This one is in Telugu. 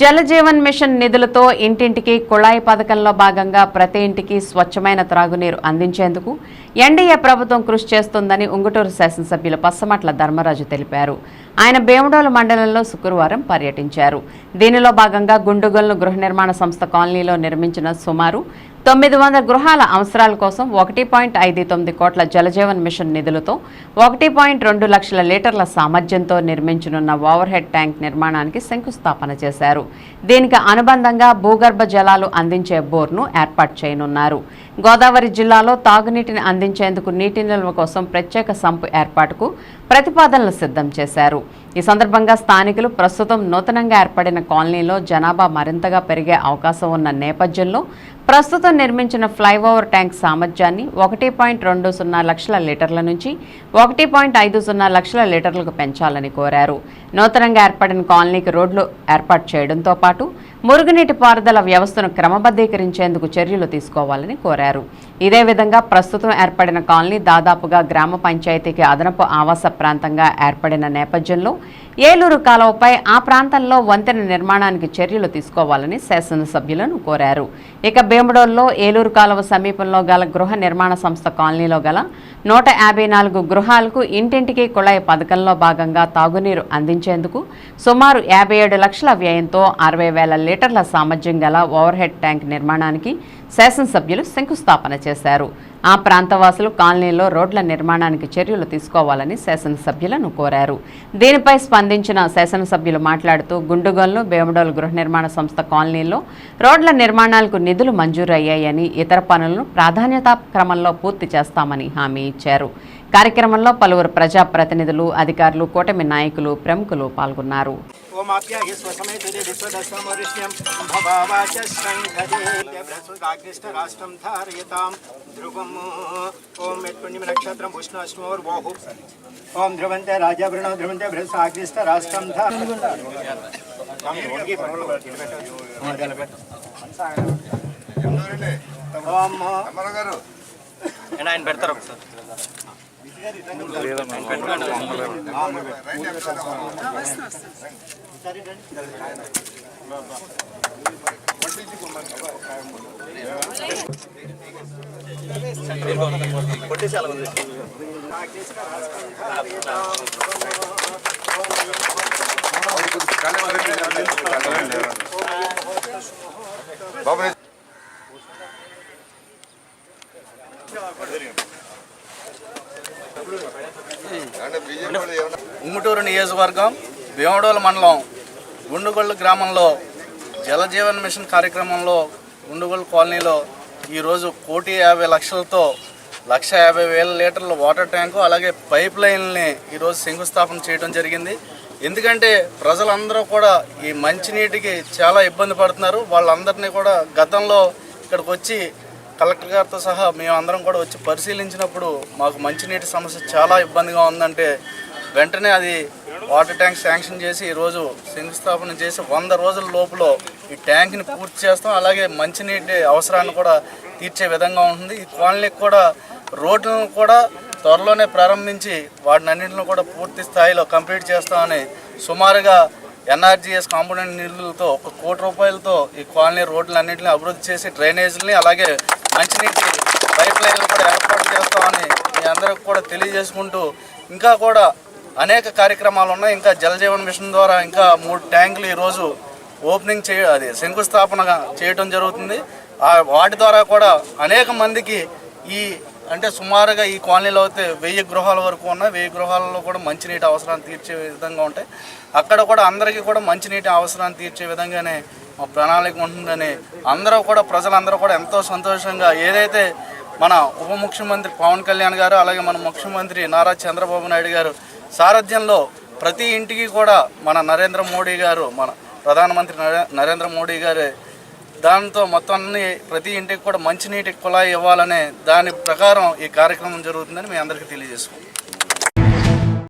జలజీవన్ మిషన్ నిధులతో ఇంటింటికి కుళాయి పథకంలో భాగంగా ప్రతి ఇంటికి స్వచ్ఛమైన త్రాగునీరు అందించేందుకు ఎన్డీఏ ప్రభుత్వం కృషి చేస్తుందని ఉంగుటూరు శాసనసభ్యులు పస్సమట్ల ధర్మరాజు తెలిపారు. ఆయన భీమడోలు మండలంలో శుక్రవారం పర్యటించారు. దీనిలో భాగంగా గుండుగల్ను గృహ నిర్మాణ సంస్థ కాలనీలో నిర్మించిన సుమారు తొమ్మిది వందల గృహాల అవసరాల కోసం ఒకటి పాయింట్ ఐదు తొమ్మిది కోట్ల జలజీవన్ మిషన్ నిధులతో ఒకటి పాయింట్ రెండు లక్షల లీటర్ల సామర్థ్యంతో నిర్మించనున్న ఓవర్ హెడ్ ట్యాంక్ నిర్మాణానికి శంకుస్థాపన చేశారు. దీనికి అనుబంధంగా భూగర్భ జలాలు అందించే బోర్ను ఏర్పాటు చేయనున్నారు. గోదావరి జిల్లాలో తాగునీటిని అందించేందుకు నీటి నిల్వ కోసం ప్రత్యేక సంపు ఏర్పాటుకు ప్రతిపాదనలు సిద్ధం చేశారు. ఈ సందర్భంగా స్థానికులు ప్రస్తుతం నూతనంగా ఏర్పడిన కాలనీలో జనాభా మరింతగా పెరిగే అవకాశం ఉన్న నేపథ్యంలో ప్రస్తుతం నిర్మించిన ఫ్లైఓవర్ ట్యాంక్ సామర్థ్యాన్ని ఒకటి పాయింట్ రెండు సున్నా లక్షల లీటర్ల నుంచి ఒకటి పాయింట్ ఐదు సున్నా లక్షల లీటర్లకు పెంచాలని కోరారు. నూతనంగా ఏర్పడిన కాలనీకి రోడ్లు ఏర్పాటు చేయడంతో పాటు మురుగునీటి పారుదల వ్యవస్థను క్రమబద్ధీకరించేందుకు చర్యలు తీసుకోవాలని కోరారు. ఇదే విధంగా ప్రస్తుతం ఏర్పడిన కాలనీ దాదాపుగా గ్రామ పంచాయతీకి అదనపు ఆవాస ప్రాంతంగా ఏర్పడిన నేపథ్యంలో ఏలూరు కాలువపై ఆ ప్రాంతంలో వంతెన నిర్మాణానికి చర్యలు తీసుకోవాలని శాసనసభ్యులను కోరారు. ఇక భీమడోల్లో ఏలూరు కాలువ సమీపంలో గల గృహ నిర్మాణ సంస్థ కాలనీలో గల నూట యాభై నాలుగు గృహాలకు ఇంటింటికి కుళాయి పథకంలో భాగంగా తాగునీరు అందించేందుకు సుమారు యాభై ఏడు లక్షల వ్యయంతో అరవై వేల లీటర్ల సామర్థ్యం గల ఓవర్ హెడ్ ట్యాంక్ నిర్మాణానికి శాసనసభ్యులు శంకుస్థాపన చేశారు. ఆ ప్రాంతవాసులు కాలనీలో రోడ్ల నిర్మాణానికి చర్యలు తీసుకోవాలని శాసనసభ్యులను కోరారు. దీనిపై స్పందించిన శాసనసభ్యులు మాట్లాడుతూ గుండుగల్లు బేమడోలు గృహ నిర్మాణ సంస్థ కాలనీలో రోడ్ల నిర్మాణాలకు నిధులు మంజూరు అయ్యాయని ఇతర పనులను ప్రాధాన్యతా క్రమంలో పూర్తి చేస్తామని హామీ ఇచ్చారు. కార్యక్రమంలో పలువురు ప్రజాప్రతినిధులు అధికారులు కూటమి నాయకులు ప్రముఖులు పాల్గొన్నారు. ఓమాప్యాహి స్వసమేతుది విశ్వదస్సమరిష్యం భవాచ శంఖదే బృహస్పతిష్ట రాష్ట్రం ధారయతాం ధ్రువం ఓం యత్పుణ్యం నక్షత్రం ఉష్ణాశ్మోర్వోహు ఓం ధ్రువంతే రాజావృణ ధ్రువంతే బృహస్పతిష్ట రాష్ట్రం ఓం ఆయన ఉమ్మటూరు నియోజకవర్గం భీమడోలు మండలం గుండుగొల్లు గ్రామంలో జలజీవన్ మిషన్ కార్యక్రమంలో గుండుగొల్లు కాలనీలో ఈరోజు కోటి యాభై లక్షలతో లక్ష యాభై వేల లీటర్ల వాటర్ ట్యాంకు అలాగే పైప్ లైన్ని ఈరోజు శంకుస్థాపన చేయడం జరిగింది. ఎందుకంటే ప్రజలందరూ కూడా ఈ మంచినీటికి చాలా ఇబ్బంది పడుతున్నారు. వాళ్ళందరినీ కూడా గతంలో ఇక్కడికి వచ్చి కలెక్టర్ గారితో సహా మేమందరం కూడా వచ్చి పరిశీలించినప్పుడు మాకు మంచినీటి సమస్య చాలా ఇబ్బందిగా ఉందంటే వెంటనే అది వాటర్ ట్యాంక్ శాంక్షన్ చేసి ఈరోజు శంకుస్థాపన చేసి వంద రోజుల లోపల ఈ ట్యాంక్ని పూర్తి చేస్తాం. అలాగే మంచినీటి అవసరాన్ని కూడా తీర్చే విధంగా ఉంటుంది. ఈ కాలనీకి కూడా రోడ్లను కూడా త్వరలోనే ప్రారంభించి వాటిని అన్నింటిని కూడా పూర్తి స్థాయిలో కంప్లీట్ చేస్తామని సుమారుగా ఎన్ఆర్జీఎస్ కాంపోనెంట్ నిధులతో ఒక కోటి రూపాయలతో ఈ కాలనీ రోడ్లన్నింటినీ అభివృద్ధి చేసి డ్రైనేజీలని అలాగే మంచినీటి పైప్ లైన్లు కూడా ఏర్పాటు చేస్తామని మీ అందరికి కూడా తెలియజేసుకుంటూ ఇంకా కూడా అనేక కార్యక్రమాలు ఉన్నాయి. ఇంకా జలజీవన్ మిషన్ ద్వారా ఇంకా మూడు ట్యాంకులు ఈరోజు ఓపెనింగ్ చేయ అది శంకుస్థాపన చేయటం జరుగుతుంది. వాటి ద్వారా కూడా అనేక మందికి ఈ అంటే సుమారుగా ఈ కాలనీలో అయితే వెయ్యి గృహాల వరకు ఉన్నాయి. వెయ్యి గృహాలలో కూడా మంచినీటి అవసరాన్ని తీర్చే విధంగా ఉంటాయి. అక్కడ కూడా అందరికీ కూడా మంచినీటి అవసరాన్ని తీర్చే విధంగానే మా ప్రణాళిక ఉంటుందని అందరూ కూడా ప్రజలందరూ కూడా ఎంతో సంతోషంగా ఏదైతే మన ఉప ముఖ్యమంత్రి పవన్ కళ్యాణ్ గారు అలాగే మన ముఖ్యమంత్రి నారా చంద్రబాబు నాయుడు గారు సారథ్యంలో ప్రతి ఇంటికి కూడా మన నరేంద్ర మోడీ గారు మన ప్రధానమంత్రి నరే- నరేంద్ర మోడీ గారే దాంతో మొత్తం అన్ని ప్రతి ఇంటికి కూడా మంచినీటి కుళాయి ఇవ్వాలనే దాని ప్రకారం ఈ కార్యక్రమం జరుగుతుందని మీ అందరికీ తెలియజేసుకుంటాం